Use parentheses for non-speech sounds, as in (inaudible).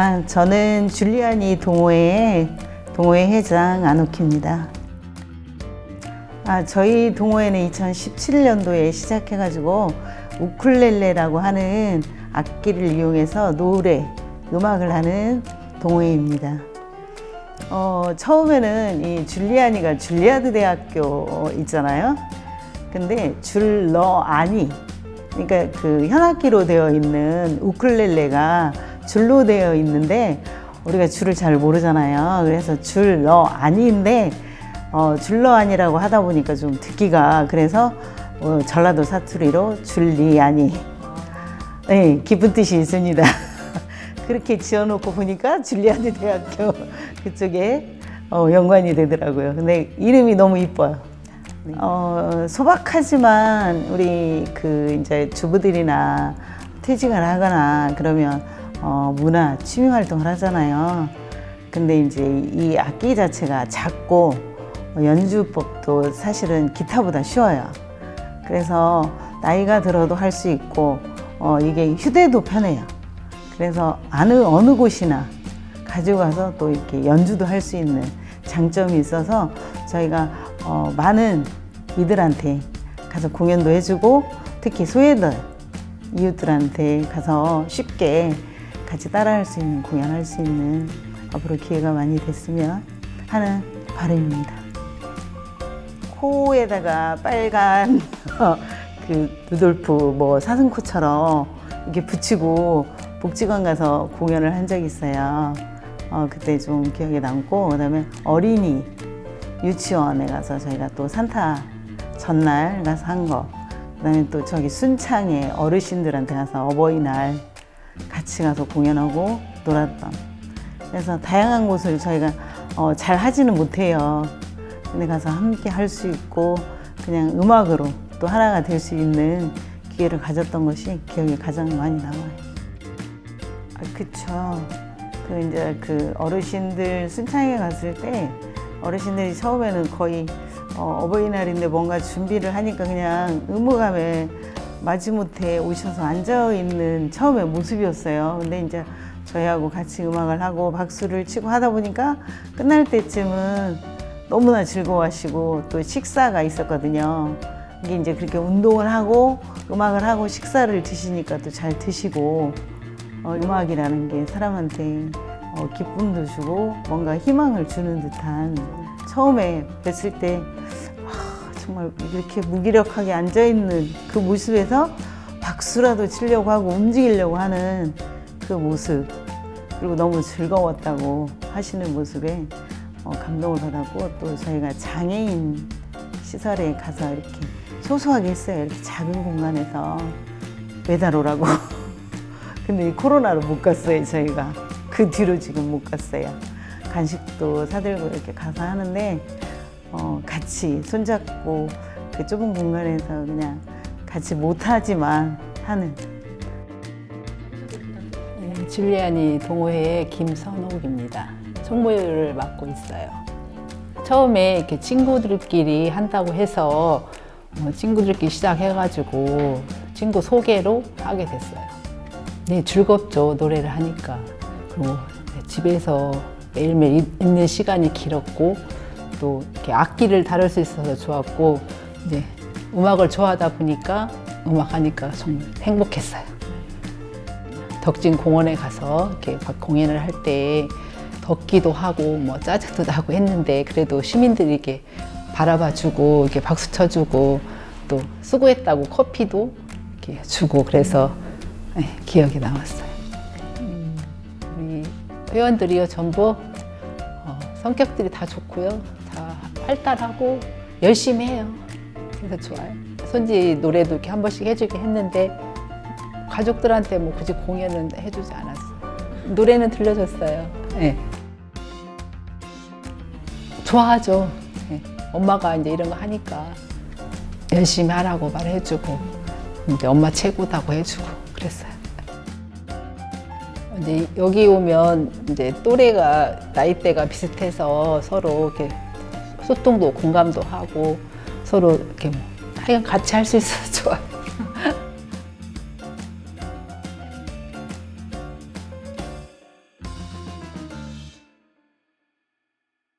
아, 저는 줄리아니 동호회의 동호회 회장 안옥희입니다. 아, 저희 동호회는 2017년도에 시작해가지고 우쿨렐레라고 하는 악기를 이용해서 노래, 음악을 하는 동호회입니다. 어, 처음에는 이 줄리아니가 줄리아드 대학교 있잖아요. 근데 줄러 아니, 그러니까 그 현악기로 되어 있는 우쿨렐레가 줄로 되어 있는데 우리가 줄을 잘 모르잖아요. 그래서 줄러 아니인데 어, 줄러 아니라고 하다 보니까 좀 듣기가 그래서 어, 전라도 사투리로 줄리 아니. 네, 깊은 뜻이 있습니다. (laughs) 그렇게 지어놓고 보니까 줄리아니 대학교 (laughs) 그쪽에 어, 연관이 되더라고요. 근데 이름이 너무 이뻐요. 어, 소박하지만 우리 그 이제 주부들이나 퇴직을 하거나 그러면 어, 문화 취미 활동을 하잖아요. 근데 이제 이 악기 자체가 작고 어, 연주법도 사실은 기타보다 쉬워요. 그래서 나이가 들어도 할 수 있고 어, 이게 휴대도 편해요. 그래서 어느 어느 곳이나 가져가서 또 이렇게 연주도 할 수 있는 장점이 있어서 저희가 어, 많은 이들한테 가서 공연도 해주고 특히 소외들 이웃들한테 가서 쉽게 같이 따라할 수 있는 공연할 수 있는 앞으로 기회가 많이 됐으면 하는 바람입니다. 코에다가 빨간 (laughs) 그 루돌프 뭐 사슴코처럼 이렇게 붙이고 복지관 가서 공연을 한 적이 있어요. 어, 그때 좀 기억에 남고 그다음에 어린이 유치원에 가서 저희가 또 산타 전날 가서 한 거. 그다음에 또 저기 순창에 어르신들한테 가서 어버이날 같이 가서 공연하고 놀았던. 그래서 다양한 곳을 저희가 어, 잘 하지는 못해요. 근데 가서 함께 할 수 있고 그냥 음악으로 또 하나가 될 수 있는 기회를 가졌던 것이 기억에 가장 많이 남아요. 아, 그쵸. 그 이제 그 어르신들 순창에 갔을 때 어르신들이 처음에는 거의 어, 어버이날인데 뭔가 준비를 하니까 그냥 의무감에 마지못해 오셔서 앉아 있는 처음에 모습이었어요. 근데 이제 저희하고 같이 음악을 하고 박수를 치고 하다 보니까 끝날 때쯤은 너무나 즐거워하시고 또 식사가 있었거든요. 이게 이제 그렇게 운동을 하고 음악을 하고 식사를 드시니까 또 잘 드시고 어, 음악이라는 게 사람한테 어, 기쁨도 주고 뭔가 희망을 주는 듯한 처음에 뵀을 때 아, 정말 이렇게 무기력하게 앉아 있는 그 모습에서 박수라도 치려고 하고 움직이려고 하는 그 모습 그리고 너무 즐거웠다고 하시는 모습에 어, 감동을 받았고 또 저희가 장애인 시설에 가서 이렇게 소소하게 했어요. 이렇게 작은 공간에서 매달 오라고. (laughs) 근데 이 코로나로 못 갔어요, 저희가. 그 뒤로 지금 못 갔어요. 간식도 사들고 이렇게 가서 하는데, 어, 같이 손잡고 그 좁은 공간에서 그냥 같이 못하지만 하는. 네, 줄리아니 동호회의 김선옥입니다. 총무를 맡고 있어요. 처음에 이렇게 친구들끼리 한다고 해서 어, 친구들끼리 시작해가지고 친구 소개로 하게 됐어요. 네, 즐겁죠. 노래를 하니까. 그리고 네, 집에서 매일매일 있- 있는 시간이 길었고 또 이렇게 악기를 다룰 수 있어서 좋았고 이제 음악을 좋아하다 보니까 음악 하니까 정말 행복했어요. 덕진 공원에 가서 이렇게 막 공연을 할 때 덥기도 하고 뭐 짜증도 나고 했는데 그래도 시민들이 이렇게 바라봐주고 이렇게 박수 쳐주고 또 수고했다고 커피도 이렇게 주고 그래서 네, 기억에 남았어요. 음, 우리 회원들이요 전부 어, 성격들이 다 좋고요, 다 활달하고 열심히 해요. 그래서 좋아요. 손지 노래도 이렇게 한 번씩 해주긴 했는데 가족들한테 뭐 굳이 공연은 해주지 않았어요. 노래는 들려줬어요. 네. 좋아하죠. 네. 엄마가 이제 이런 거 하니까 열심히 하라고 말해주고 이제 엄마 최고다고 해주고 그랬어요. 이제 여기 오면 이제 또래가 나이대가 비슷해서 서로 이렇게 소통도 공감도 하고 서로 이렇게 뭐 하여간 같이 할 수 있어서 좋아요.